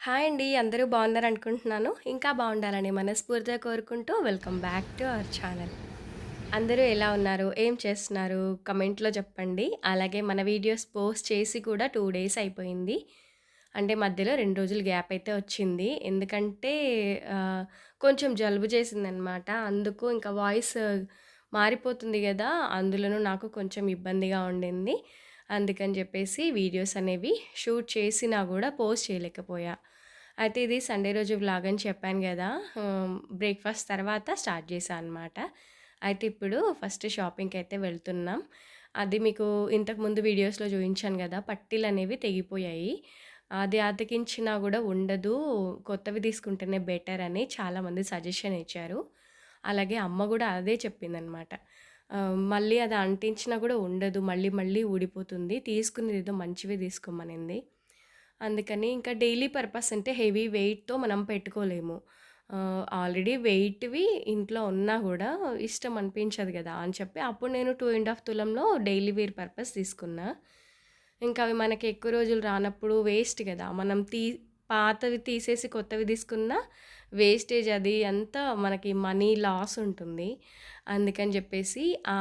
Hi అండి. అందరూ బాగున్నారు అనుకుంటున్నాను ఇంకా బాగుండాలని మనస్ఫూర్తిగా కోరుకుంటూ welcome back to our channel. అందరూ ఎలా ఉన్నారు? ఏం చేస్తున్నారు? కమెంట్‌లో చెప్పండి. అలాగే మన వీడియోస్ పోస్ట్ చేసి కూడా టూ డేస్ అయిపోయింది. అంటే మధ్యలో రెండు రోజులు గ్యాప్ అయితే వచ్చింది. ఎందుకంటే కొంచెం జలుబు చేసిందనమాట. అందుకు ఇంకా వాయిస్ మారిపోతుంది కదా అందులోనూ నాకు కొంచెం ఇబ్బందిగా ఉండింది. అందుకని చెప్పేసి వీడియోస్ అనేవి షూట్ చేసినా కూడా పోస్ట్ చేయలేకపోయా. అయితే ఇది సండే రోజు వ్లాగ్ అని చెప్పాను కదా బ్రేక్‌ఫాస్ట్ తర్వాత స్టార్ట్ చేశాను అనమాట. అయితే ఇప్పుడు ఫస్ట్ షాపింగ్కి అయితే వెళ్తున్నాం. అది మీకు ఇంతకుముందు వీడియోస్‌లో చూపించాను కదా పట్టీలు అనేవి తెగిపోయాయి. అది అతికించినా కూడా ఉండదు. కొత్తవి తీసుకుంటేనే బెటర్ అని చాలామంది సజెషన్ ఇచ్చారు. అలాగే అమ్మ కూడా అదే చెప్పిందనమాట. మళ్ళీ అది అంటించినా కూడా ఉండదు. మళ్ళీ మళ్ళీ ఊడిపోతుంది. తీసుకునేది ఏదో మంచివి తీసుకోమనింది. అందుకని ఇంకా డైలీ పర్పస్ అంటే హెవీ వెయిట్‌తో మనం పెట్టుకోలేము. ఆల్రెడీ వెయిట్‌వి ఇంట్లో ఉన్నా కూడా ఇష్టం అనిపించదు కదా అని చెప్పి అప్పుడు నేను టూ అండ్ హాఫ్ తులంలో డైలీ వేర్ పర్పస్ తీసుకున్నా. ఇంకా అవి మనకి ఎక్కువ రోజులు రానప్పుడు వేస్ట్ కదా మనం తీ పాతవి తీసేసి కొత్తవి తీసుకున్నా వేస్టేజ్ అది అంతా మనకి మనీ లాస్ ఉంటుంది. అందుకని చెప్పేసి ఆ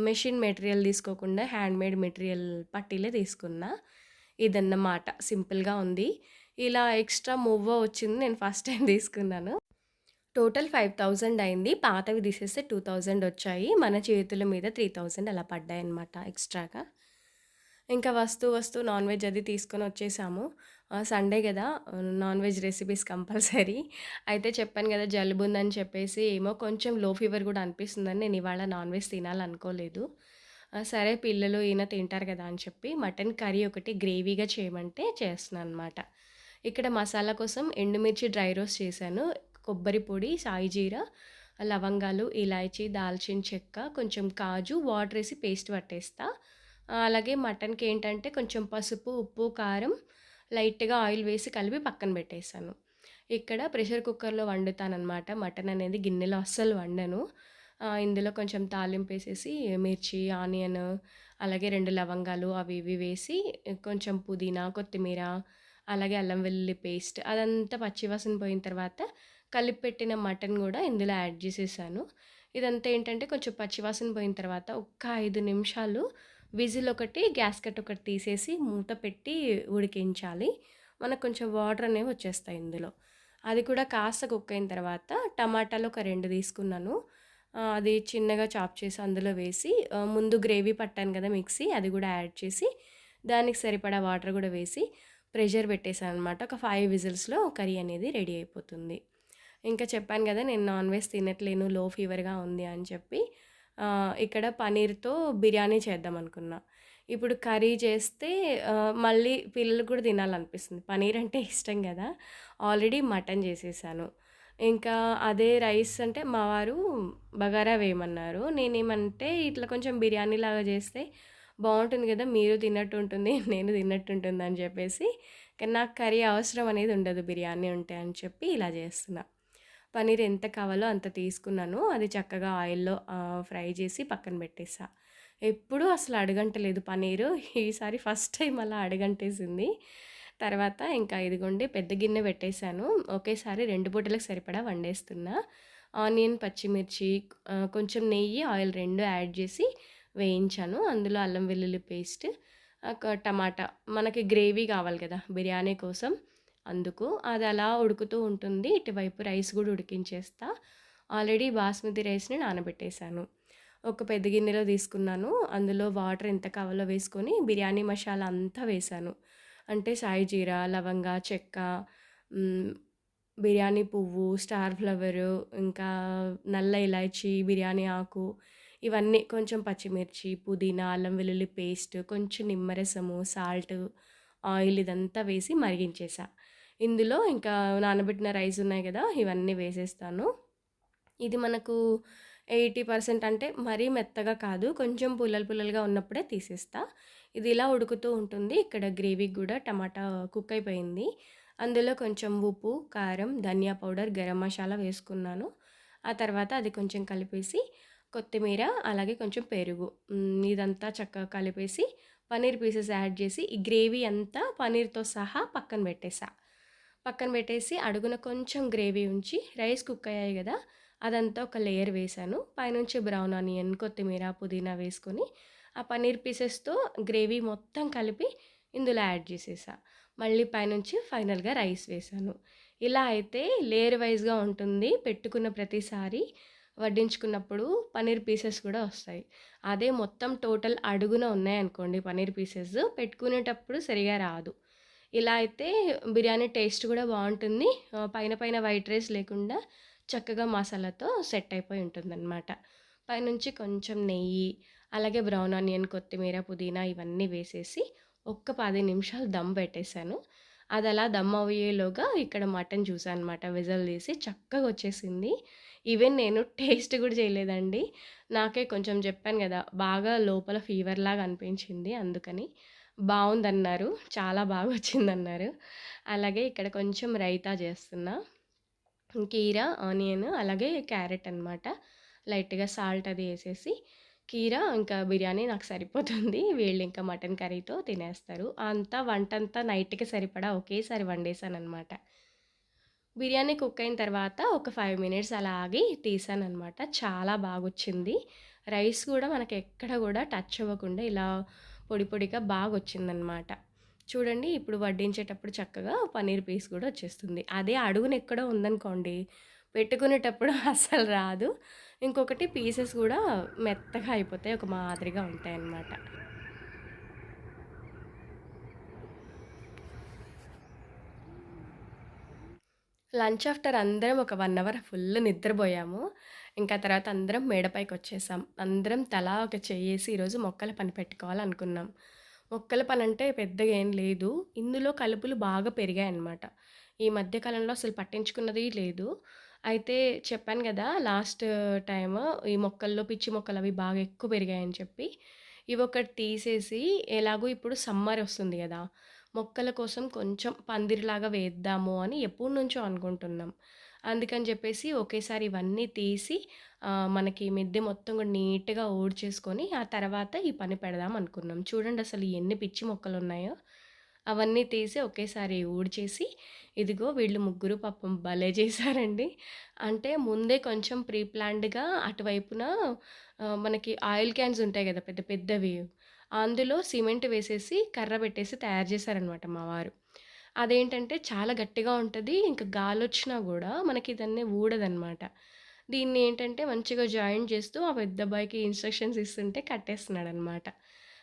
మెషిన్ మెటీరియల్ తీసుకోకుండా హ్యాండ్‌మేడ్ మెటీరియల్ పట్టీలే తీసుకున్నా. ఇదన్నమాట. సింపుల్‌గా ఉంది. ఇలా ఎక్స్‌ట్రా మువ్వ వచ్చింది. నేను ఫస్ట్ టైం తీసుకున్నాను. టోటల్ 5000 అయింది. పాతవి తీసేస్తే 2000 వచ్చాయి. మన చేతుల మీద 3000 అలా పడ్డాయి అన్నమాట ఎక్స్‌ట్రాగా. ఇంకా వస్తూ వస్తూ నాన్ వెజ్ అది తీసుకొని వచ్చేసాము. సండే కదా నాన్ వెజ్ రెసిపీస్ కంపల్సరీ. అయితే చెప్పాను కదా జలుబు ఉందని చెప్పేసి ఏమో కొంచెం లో ఫీవర్ కూడా అనిపిస్తుందని నేను ఇవాళ నాన్ వెజ్ తినాలనుకోలేదు. సరే పిల్లలు ఈయన తింటారు కదా అని చెప్పి మటన్ కర్రీ ఒకటి గ్రేవీగా చేయమంటే చేస్తున్నాను అనమాట ఇక్కడ మసాలా కోసం ఎండుమిర్చి డ్రై రోస్ట్ చేశాను. కొబ్బరి పొడి, సాయి జీరా, లవంగాలు, ఇలాచి దాల్చిన చెక్క, కొంచెం కాజు, వాటర్ వేసి పేస్ట్ పట్టేస్తా. అలాగే మటన్‌కి ఏంటంటే కొంచెం పసుపు, ఉప్పు, కారం, లైట్‌గా ఆయిల్ వేసి కలిపి పక్కన పెట్టేసాను. ఇక్కడ ప్రెషర్ కుక్కర్‌లో వండుతానమాట మటన్ అనేది గిన్నెలో అస్సలు వండను. ఇందులో కొంచెం తాలింపేసేసి మిర్చి, ఆనియన్ అలాగే రెండు లవంగాలు అవి ఇవి వేసి కొంచెం పుదీనా, కొత్తిమీర అలాగే అల్లం వెల్లుల్లి పేస్ట్ అదంతా పచ్చివాసన పోయిన తర్వాత కలిపి పెట్టిన మటన్ కూడా ఇందులో యాడ్ చేసేసాను. ఇదంతా ఏంటంటే కొంచెం పచ్చివాసన పోయిన తర్వాత ఒక్క ఐదు నిమిషాలు విజిల్ ఒకటి, గ్యాస్ కట్ ఒకటి తీసేసి మూత పెట్టి ఉడికించాలి. మనకు కొంచెం వాటర్ అనేవి వచ్చేస్తాయి ఇందులో. అది కూడా కాస్త కుక్ అయిన తర్వాత టమాటాలు ఒక రెండు తీసుకున్నాను. అది చిన్నగా చాప్ చేసి అందులో వేసి ముందు గ్రేవీ పట్టాను కదా మిక్సీ అది కూడా యాడ్ చేసి దానికి సరిపడా వాటర్ కూడా వేసి ప్రెషర్ పెట్టేసాననమాట. ఒక ఫైవ్ విజిల్స్‌లో కర్రీ అనేది రెడీ అయిపోతుంది. ఇంకా చెప్పాను కదా నేను నాన్ వెజ్ తినట్లేను లో ఫీవర్‌గా ఉంది అని చెప్పి ఇక్కడ పన్నీర్‌తో బిర్యానీ చేద్దామనుకున్నా. ఇప్పుడు కర్రీ చేస్తే మళ్ళీ పిల్లలు కూడా తినాలనిపిస్తుంది. పన్నీర్ అంటే ఇష్టం కదా ఆల్రెడీ మటన్ చేసేసాను. ఇంకా అదే రైస్ అంటే మా వారు బగారా వేయమన్నారు. నేనేమంటే ఇట్లా కొంచెం బిర్యానీ లాగా చేస్తే బాగుంటుంది కదా మీరు తిన్నట్టు ఉంటుంది. నేను తిన్నట్టు ఉంటుంది అని చెప్పేసి నాకు కర్రీ అవసరం అనేది ఉండదు బిర్యానీ ఉంటే అని చెప్పి ఇలా చేస్తున్నా. పన్నీర్ ఎంత కావాలో అంత తీసుకున్నాను. అది చక్కగా ఆయిల్‌లో ఫ్రై చేసి పక్కన పెట్టేసా. ఎప్పుడూ అసలు అడగంటలేదు పన్నీరు. ఈసారి ఫస్ట్ టైం అలా అడగంటేసింది తర్వాత ఇంకా ఇదిగోండి పెద్ద గిన్నె పెట్టేశాను ఒకేసారి రెండు పూటలకు సరిపడా వండేస్తున్నా. ఆనియన్, పచ్చిమిర్చి కొంచెం నెయ్యి, ఆయిల్ రెండు యాడ్ చేసి వేయించాను. అందులో అల్లం వెల్లుల్లి పేస్ట్, ఒక టమాటా మనకి గ్రేవీ కావాలి కదా! బిర్యానీ కోసం అందుకు. అది అలా ఉడుకుతూ ఉంటుంది. ఇటువైపు రైస్ కూడా ఉడికించేస్తా. ఆల్రెడీ బాస్మతి రైస్‌ని నానబెట్టేసాను. ఒక పెద్ద గిన్నెలో తీసుకున్నాను. అందులో వాటర్ ఎంత కావాలో వేసుకొని బిర్యానీ మసాలా అంతా వేశాను. అంటే సాయి జీరా, లవంగా, చెక్క, బిర్యానీ పువ్వు, స్టార్ ఫ్లవరు, ఇంకా నల్ల ఇలాచి బిర్యానీ ఆకు ఇవన్నీ కొంచెం పచ్చిమిర్చి, పుదీనా, అల్లం వెల్లుల్లి పేస్ట్, కొంచెం నిమ్మరసము, సాల్ట్, ఆయిల్ ఇదంతా వేసి మరిగించేసా. ఇందులో ఇంకా నానబెట్టిన రైస్ ఉన్నాయి కదా ఇవన్నీ వేసేస్తాను. ఇది మనకు 80% అంటే మరీ మెత్తగా కాదు. కొంచెం పుల్లలు పుల్లలుగా ఉన్నప్పుడే తీసేస్తా. ఇది ఇలా ఉడుకుతూ ఉంటుంది. ఇక్కడ గ్రేవీకి కూడా టమాటా కుక్ అయిపోయింది. అందులో కొంచెం ఉప్పు, కారం, ధనియా పౌడర్, గరం మసాలా వేసుకున్నాను. ఆ తర్వాత అది కొంచెం కలిపేసి కొత్తిమీర అలాగే కొంచెం పెరుగు ఇదంతా చక్కగా కలిపేసి పన్నీర్ పీసెస్ యాడ్ చేసి ఈ గ్రేవీ అంతా పన్నీర్‌తో సహా పక్కన పెట్టేసా. పక్కన పెట్టేసి అడుగున కొంచెం గ్రేవీ ఉంచి రైస్ కుక్ అయ్యాయి కదా అదంతా ఒక లేయర్ వేశాను. పైనుంచి బ్రౌన్ ఆనియన్ కొత్తిమీర పుదీనా వేసుకొని ఆ పన్నీర్ పీసెస్తో గ్రేవీ మొత్తం కలిపి ఇందులో యాడ్ చేసేసా. మళ్ళీ పైనుంచి ఫైనల్గా రైస్ వేసాను ఇలా అయితే లేయర్ వైజ్గా ఉంటుంది పెట్టుకున్న ప్రతిసారి వడ్డించుకున్నప్పుడు పన్నీర్ పీసెస్ కూడా వస్తాయి. అదే మొత్తం టోటల్ అడుగున ఉన్నాయనుకోండి పన్నీర్ పీసెస్ పెట్టుకునేటప్పుడు సరిగా రాదు. ఇలా అయితే బిర్యానీ టేస్ట్ కూడా బాగుంటుంది. పైన పైన వైట్ రైస్ లేకుండా చక్కగా మసాలాతో సెట్ అయిపోయి ఉంటుందన్నమాట. పైనుంచి కొంచెం నెయ్యి అలాగే బ్రౌన్ ఆనియన్ కొత్తిమీర పుదీనా ఇవన్నీ వేసేసి ఒక్క పది నిమిషాలు దమ్ పెట్టేశాను. అది అలా దమ్ అయ్యేలోగా ఇక్కడ మటన్ చూసాను అనమాట విజల్ తీసి చక్కగా వచ్చేసింది. ఈవెన్ నేను టేస్ట్ కూడా చేయలేదండి. నాకే కొంచెం చెప్పాను కదా బాగా లోపల ఫీవర్ లాగా అనిపించింది అందుకని. బాగుందన్నారు చాలా బాగా వచ్చిందన్నారు అలాగే ఇక్కడ కొంచెం రైతా చేస్తున్నా. కీరా ఆనియన్ అలాగే క్యారెట్ అనమాట లైట్గా సాల్ట్ అది వేసేసి కీరా ఇంకా బిర్యానీ నాకు సరిపోతుంది. వీళ్ళు ఇంకా మటన్ కర్రీతో తినేస్తారు. అంతా వంట అంతా నైట్కి సరిపడా ఒకేసారి వండేసాను బిర్యానీ కుక్ అయిన తర్వాత ఒక ఫైవ్ మినిట్స్ అలా ఆగి తీసాను అనమాట చాలా బాగా వచ్చింది రైస్ కూడా మనకి ఎక్కడ కూడా టచ్ అవ్వకుండా ఇలా పొడి పొడిగా బాగా వచ్చిందనమాట చూడండి ఇప్పుడు వడ్డించేటప్పుడు చక్కగా పన్నీర్ పీస్ కూడా వచ్చేస్తుంది. అదే అడుగున ఎక్కడో ఉందనుకోండి పెట్టుకునేటప్పుడు అస్సలు రాదు. ఇంకొకటి పీసెస్ కూడా మెత్తగా అయిపోతాయి ఒక మాదిరిగా ఉంటాయి అన్నమాట లంచ్ ఆఫ్టర్ అందరం ఒక వన్ అవర్ ఫుల్ నిద్రపోయాము. ఇంకా తర్వాత అందరం మేడపైకి వచ్చేసాం అందరం తలా ఒక చేసి ఈరోజు మొక్కల పని పెట్టుకోవాలనుకున్నాం. మొక్కల పని అంటే పెద్దగా ఏం లేదు. ఇందులో కలుపులు బాగా పెరిగాయి అన్నమాట ఈ మధ్యకాలంలో అసలు పట్టించుకున్నది లేదు. అయితే చెప్పాను కదా లాస్ట్ టైమ్ ఈ మొక్కల్లో పిచ్చి మొక్కలు అవి బాగా ఎక్కువ పెరిగాయని చెప్పి ఇవి ఒకటి తీసేసి ఎలాగో ఇప్పుడు సమ్మర్ వస్తుంది కదా మొక్కల కోసం కొంచెం పందిరిలాగా వేద్దాము అని ఎప్పటి నుంచో అనుకుంటున్నాం. అందుకని చెప్పేసి ఒకేసారి ఇవన్నీ తీసి మనకి మిద్దె మొత్తం కూడా నీట్గా ఊడ్చేసుకొని ఆ తర్వాత ఈ పని పెడదాం అనుకున్నాం. చూడండి అసలు ఎన్ని పిచ్చి మొక్కలు ఉన్నాయో అవన్నీ తీసి ఒకేసారి ఊడ్చేసి ఇదిగో వీళ్ళు ముగ్గురు పాపం భలే చేశారండి. అంటే ముందే కొంచెం ప్రీ ప్లాన్డ్గా అటువైపున మనకి ఆయిల్ క్యాన్స్ ఉంటాయి కదా పెద్ద పెద్దవి అందులో సిమెంట్ వేసేసి కర్ర పెట్టేసి తయారు చేశారనమాట మా వారు. అదేంటంటే చాలా గట్టిగా ఉంటుంది ఇంకా గాలి వచ్చినా కూడా మనకి దాన్ని ఊడదనమాట దీన్ని ఏంటంటే మంచిగా జాయిన్ చేస్తూ ఆ పెద్ద అబ్బాయికి ఇన్స్ట్రక్షన్స్ ఇస్తుంటే కట్టేస్తున్నాడు అనమాట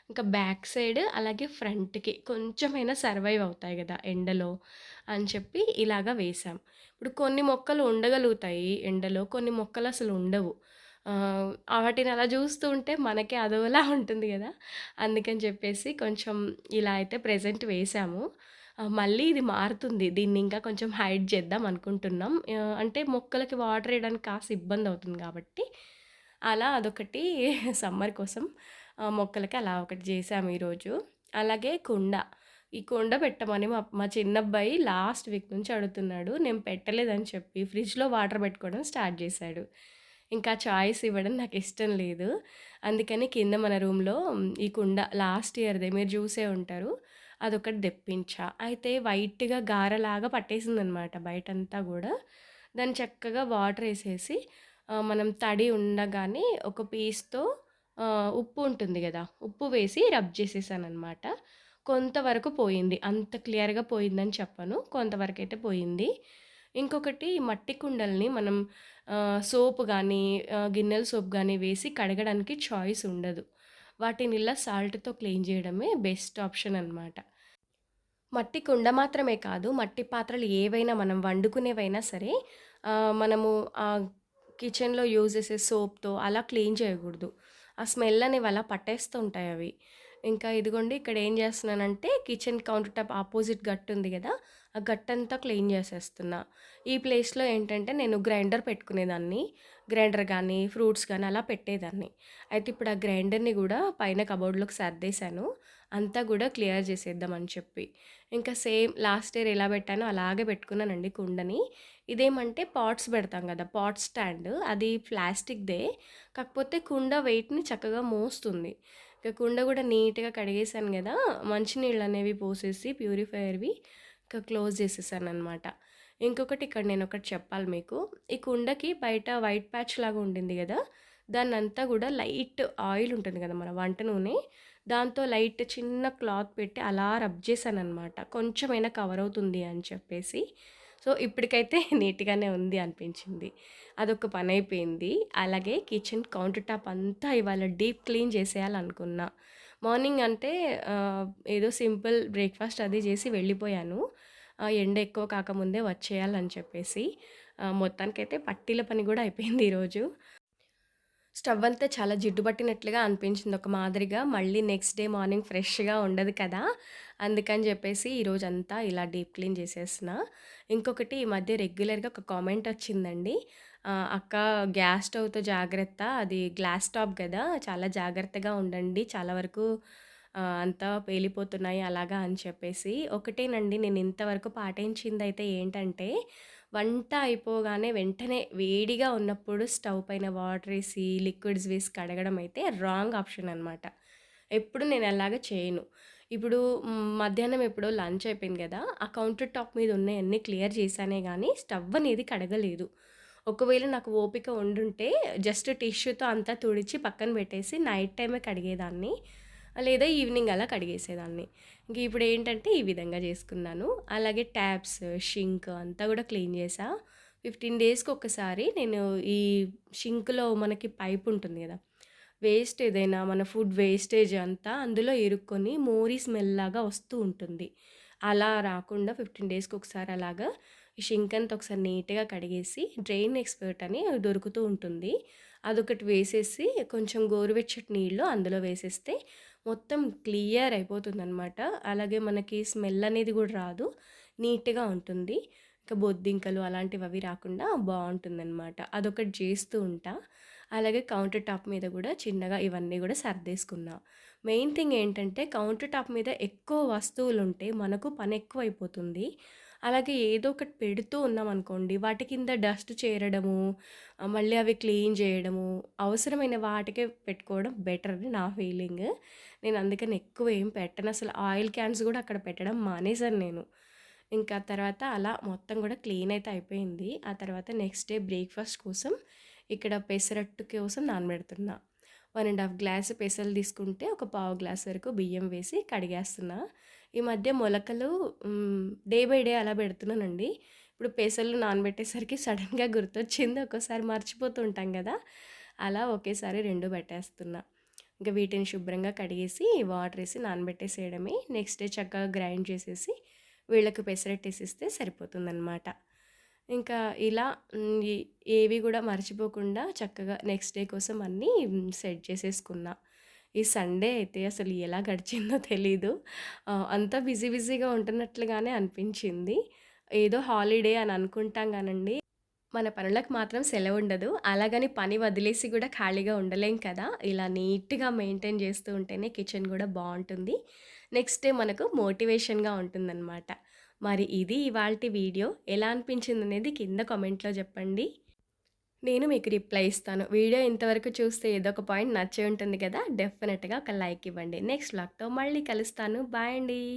ఇంకా బ్యాక్ సైడ్ అలాగే ఫ్రంట్కి కొంచెమైనా సర్వైవ్ అవుతాయి కదా ఎండలో అని చెప్పి ఇలాగా వేసాం ఇప్పుడు కొన్ని మొక్కలు ఉండగలుగుతాయి ఎండలో కొన్ని మొక్కలు అసలు ఉండవు. వాటిని అలా చూస్తూ ఉంటే మనకే అదోలా ఉంటుంది కదా. అందుకని చెప్పేసి కొంచెం ఇలా అయితే ప్రజెంట్ వేసాము మళ్ళీ ఇది మారుతుంది. దీన్ని ఇంకా కొంచెం హైడ్ చేద్దాం అనుకుంటున్నాం. అంటే మొక్కలకి వాటర్ వేయడానికి కాస్త ఇబ్బంది అవుతుంది కాబట్టి అలా అదొకటి సమ్మర్ కోసం మొక్కలకి అలా ఒకటి చేసాము ఈరోజు. అలాగే కుండ. ఈ కుండ పెట్టమని మా మా చిన్నబ్బాయి లాస్ట్ వీక్ నుంచి అడుగుతున్నాడు నేను పెట్టలేదని చెప్పి ఫ్రిడ్జ్లో వాటర్ పెట్టుకోవడం స్టార్ట్ చేశాడు. ఇంకా చాయిస్ ఇవ్వడం నాకు ఇష్టం లేదు. అందుకని కింద మన రూమ్లో ఈ కుండ లాస్ట్ ఇయర్దే మీరు చూసే ఉంటారు. అదొకటి తెప్పించా. అయితే వైట్గా గారలాగా పట్టేసిందనమాట బయటంతా కూడా. దాన్ని చక్కగా వాటర్ వేసేసి మనం తడి ఉండగానే ఒక పీస్తో ఉప్పు ఉంటుంది కదా ఉప్పు వేసి రబ్ చేసేసాను అనమాట కొంతవరకు పోయింది. అంత క్లియర్గా పోయిందని చెప్పను. కొంతవరకు అయితే పోయింది. ఇంకొకటి మట్టి కుండల్ని మనం సోప్ కానీ గిన్నెల సోప్ కానీ వేసి కడగడానికి చాయిస్ ఉండదు. వాటిని ఇలా సాల్ట్తో క్లీన్ చేయడమే బెస్ట్ ఆప్షన్ అనమాట మట్టి కుండ మాత్రమే కాదు మట్టి పాత్రలు ఏవైనా మనం వండుకునేవైనా సరే మనము కిచెన్లో యూజ్ చేసే సోప్తో అలా క్లీన్ చేయకూడదు. ఆ స్మెల్ అనేవి అలా పట్టేస్తూ ఉంటాయి అవి. ఇంకా ఇదిగోండి ఇక్కడ ఏం చేస్తున్నానంటే కిచెన్ కౌంటర్ టాప్ ఆపోజిట్ గట్టు ఉంది కదా ఆ గట్టంతా క్లీన్ చేసేస్తున్నా. ఈ ప్లేస్లో ఏంటంటే నేను గ్రైండర్ పెట్టుకునేదాన్ని గ్రైండర్ కానీ ఫ్రూట్స్ కానీ అలా పెట్టేదాన్ని. అయితే ఇప్పుడు ఆ గ్రైండర్ని కూడా పైన కబోర్డ్లోకి సర్దేశాను. అంతా కూడా క్లియర్ చేసేద్దామని చెప్పి ఇంకా సేమ్ లాస్ట్ ఇయర్ ఎలా పెట్టానో అలాగే పెట్టుకున్నానండి కుండని ఇదేమంటే పాట్స్ పెడతాం కదా పాట్ స్టాండ్ అది ప్లాస్టిక్దే కాకపోతే కుండ వెయిట్ని చక్కగా మోస్తుంది ఇంకా కుండ కూడా నీట్గా కడిగేసాను కదా మంచినీళ్ళు అనేవి పోసేసి ప్యూరిఫైయర్వి ఇంకా క్లోజ్ చేసేసాననమాట. ఇంకొకటి ఇక్కడ నేను ఒకటి చెప్పాలి మీకు. ఈ కుండకి బయట వైట్ ప్యాచ్ లాగా ఉండింది కదా దాన్నంతా కూడా లైట్ ఆయిల్ ఉంటుంది కదా మన వంట నూనె. దాంతో లైట్ చిన్న క్లాత్ పెట్టి అలా రబ్ చేశాననమాట. కొంచెమైనా కవర్ అవుతుంది అని చెప్పేసి. సో, ఇప్పటికైతే నీట్‌గానే ఉంది అనిపించింది. అదొక పనైపోయింది. అలాగే కిచెన్ కౌంటర్ టాప్ అంతా ఇవాళ డీప్ క్లీన్ చేసేయాలనుకున్నా. మార్నింగ్ అంటే ఏదో సింపుల్ బ్రేక్‌ఫాస్ట్ అది చేసి వెళ్ళిపోయాను. ఎండ ఎక్కువ కాకముందే వచ్చేయాలని చెప్పేసి. మొత్తానికైతే పట్టీల పని కూడా అయిపోయింది ఈరోజు. స్టవ్ అంతా చాలా జిడ్డు పట్టినట్లుగా అనిపించింది ఒక మాదిరిగా. మళ్ళీ నెక్స్ట్ డే మార్నింగ్ ఫ్రెష్‌గా ఉండదు కదా! అందుకని చెప్పేసి ఈరోజంతా ఇలా డీప్ క్లీన్ చేసేసిన. ఇంకొకటి ఈ మధ్య రెగ్యులర్‌గా ఒక కామెంట్ వచ్చిందండి. "అక్క గ్యాస్ స్టవ్‌తో జాగ్రత్త. అది గ్లాస్ టాప్ కదా చాలా జాగ్రత్తగా ఉండండి. చాలా వరకు అంతా పేలిపోతున్నాయి" అలాగా అని చెప్పేసి. ఒకటేనండి నేను ఇంతవరకు పాటించింది అయితే ఏంటంటే, వంట అయిపోగానే వెంటనే వేడిగా ఉన్నప్పుడు స్టవ్ పైన వాటర్ వేసి లిక్విడ్స్ వేసి కడగడం అయితే రాంగ్ ఆప్షన్ అనమాట. ఎప్పుడు నేను అలాగా చేయను. ఇప్పుడు మధ్యాహ్నం ఎప్పుడో లంచ్ అయిపోయింది కదా ఆ కౌంటర్ టాప్ మీద ఉన్నాయన్నీ క్లియర్ చేశానే కానీ స్టవ్ అనేది కడగలేదు. ఒకవేళ నాకు ఓపిక ఉండుంటే జస్ట్ టిష్యూతో అంతా తుడిచి పక్కన పెట్టేసి నైట్ టైమే కడిగేదాన్ని. లేదా ఈవినింగ్ అలా కడిగేసేదాన్ని. ఇంక ఇప్పుడు ఏంటంటే ఈ విధంగా చేసుకున్నాను. అలాగే ట్యాప్స్, షింక్ అంతా కూడా క్లీన్ చేసా ఫిఫ్టీన్ డేస్‌కి ఒకసారి నేను ఈ షింక్‌లో మనకి పైప్ ఉంటుంది కదా వేస్ట్ ఏదైనా మన ఫుడ్ వేస్టేజ్ అంతా అందులో ఇరుక్కొని మోరీ స్మెల్ లాగా వస్తూ ఉంటుంది. అలా రాకుండా 15 డేస్‌కి ఒకసారి అలాగా ఈ షింక్ అంతా ఒకసారి నీట్‌గా కడిగేసి డ్రెయిన్ ఎక్స్‌పర్ట్ అని దొరుకుతూ ఉంటుంది. అదొకటి వేసేసి కొంచెం గోరువెచ్చటి నీళ్ళు అందులో వేసేస్తే మొత్తం క్లియర్ అయిపోతుంది అనమాట అలాగే మనకి స్మెల్ అనేది కూడా రాదు. నీట్‌గా ఉంటుంది. ఇంకా బొద్దింకలు అలాంటివి అవి రాకుండా బావుంటుందనమాట. అదొకటి చేస్తూ ఉంటా. అలాగే కౌంటర్ టాప్ మీద కూడా చిన్నగా ఇవన్నీ కూడా సర్దేసుకున్నా. మెయిన్ థింగ్ ఏంటంటే కౌంటర్ టాప్ మీద ఎక్కువ వస్తువులుంటే మనకు పని ఎక్కువైపోతుంది అలాగే ఏదో ఒకటి పెడుతూ ఉన్నాం అనుకోండి వాటి కింద డస్ట్ చేరడము, మళ్ళీ అవి క్లీన్ చేయడము అవసరమైన వాటికే పెట్టుకోవడం బెటర్ అని నా ఫీలింగ్. నేను అందుకని ఎక్కువ ఏం అసలు ఆయిల్ క్యాన్స్ కూడా అక్కడ పెట్టడం మానేశాను నేను. ఇంకా తర్వాత అలా మొత్తం కూడా క్లీన్ అయితే అయిపోయింది. ఆ తర్వాత నెక్స్ట్ డే బ్రేక్‌ఫాస్ట్ కోసం ఇక్కడ పెసరట్టు కోసం నానబెడుతున్నా. వన్ అండ్ హాఫ్ గ్లాస్ పెసలు తీసుకుంటే ఒక పావు గ్లాస్ వరకు బియ్యం వేసి కడిగేస్తున్నా. ఈ మధ్య మొలకలు డే బై డే అలా పెడుతున్నానండి. ఇప్పుడు పెసలు నానబెట్టేసరికి సడన్గా గుర్తొచ్చింది. ఒక్కోసారి మర్చిపోతూ ఉంటాం కదా అలా ఒకేసారి రెండు పెట్టేస్తున్నా. ఇంకా వీటిని శుభ్రంగా కడిగేసి వాటర్ వేసి నానబెట్టేసేయడమే. నెక్స్ట్ డే చక్కగా గ్రైండ్ చేసేసి వీళ్ళకి పెసరట్టేసిస్తే సరిపోతుందనమాట. ఇంకా ఇలా ఈ ఏవి కూడా మర్చిపోకుండా చక్కగా నెక్స్ట్ డే కోసం అన్నీ సెట్ చేసేసుకున్నా. ఈ సండే అయితే అసలు ఎలా గడిచిందో తెలీదు. అంతా బిజీ బిజీగా ఉంటున్నట్లుగానే అనిపించింది. ఏదో హాలిడే అని అనుకుంటాం కానండి మన పనులకు మాత్రం సెలవు ఉండదు అలాగని పని వదిలేసి కూడా ఖాళీగా ఉండలేం కదా! ఇలా నీట్‌గా మెయింటైన్ చేస్తూ ఉంటేనే కిచెన్ కూడా బాగుంటుంది నెక్స్ట్ డే మనకు మోటివేషన్‌గా ఉంటుందనమాట. మరి ఇది ఇవాళ వీడియో. ఎలా అనిపించింది అనేది కింద కామెంట్‌లో చెప్పండి. నేను మీకు రిప్లై ఇస్తాను. వీడియో ఇంతవరకు చూస్తే ఏదో ఒక పాయింట్ నచ్చే ఉంటుంది కదా! డెఫినెట్గా ఒక లైక్ ఇవ్వండి. నెక్స్ట్ వ్లాగ్‌తో మళ్ళీ కలుస్తాను. బాయ్ అండి.